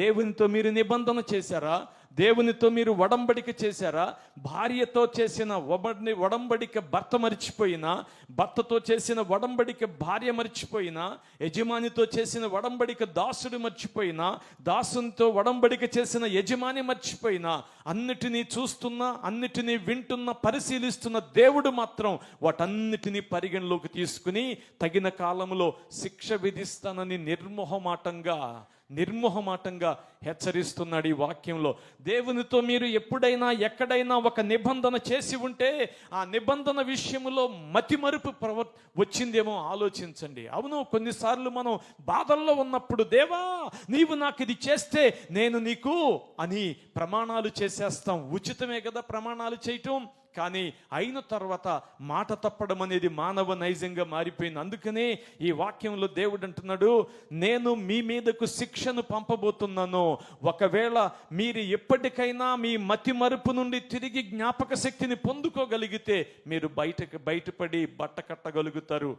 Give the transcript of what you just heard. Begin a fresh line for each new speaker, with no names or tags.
దేవునితో మీరు నిబంధన చేశారా? దేవునితో మీరు వడంబడిక చేశారా? భార్యతో చేసిన వబడి వడంబడిక భర్త మరిచిపోయినా? భర్తతో చేసిన వడంబడిక భార్య మరిచిపోయినా? యజమానితో చేసిన వడంబడిక దాసుడు మర్చిపోయినా? దాసునితో వడంబడిక చేసిన యజమాని మర్చిపోయినా? అన్నిటినీ చూస్తున్నా అన్నిటినీ వింటున్న పరిశీలిస్తున్న దేవుడు మాత్రం వాటన్నిటినీ పరిగణలోకి తీసుకుని తగిన కాలంలో శిక్ష విధిస్తానని నిర్మోహమాటంగా నిర్మోహమాటంగా హెచ్చరిస్తున్నాడు ఈ వాక్యంలో. దేవునితో మీరు ఎప్పుడైనా ఎక్కడైనా ఒక నిబంధన చేసి ఉంటే ఆ నిబంధన విషయంలో మతిమరుపు ప్రవ వచ్చిందేమో ఆలోచించండి. అవును కొన్నిసార్లు మనం బాధల్లో ఉన్నప్పుడు దేవా నీవు నాకు ఇది చేస్తే నేను నీకు అని ప్రమాణాలు చేసేస్తాం. ఉచితమే కదా ప్రమాణాలు చేయటం? కానీ అయిన తర్వాత మాట తప్పడం అనేది మానవ నైజంగా మారిపోయింది. అందుకనే ఈ వాక్యంలో దేవుడు అంటున్నాడు నేను మీ మీదకు శిక్షను పంపబోతున్నాను. ఒకవేళ మీరు ఎప్పటికైనా మీ మతి మరుపు నుండి తిరిగి జ్ఞాపక శక్తిని పొందుకోగలిగితే మీరు బయటకు బయటపడి బట్ట కట్టగలుగుతారు.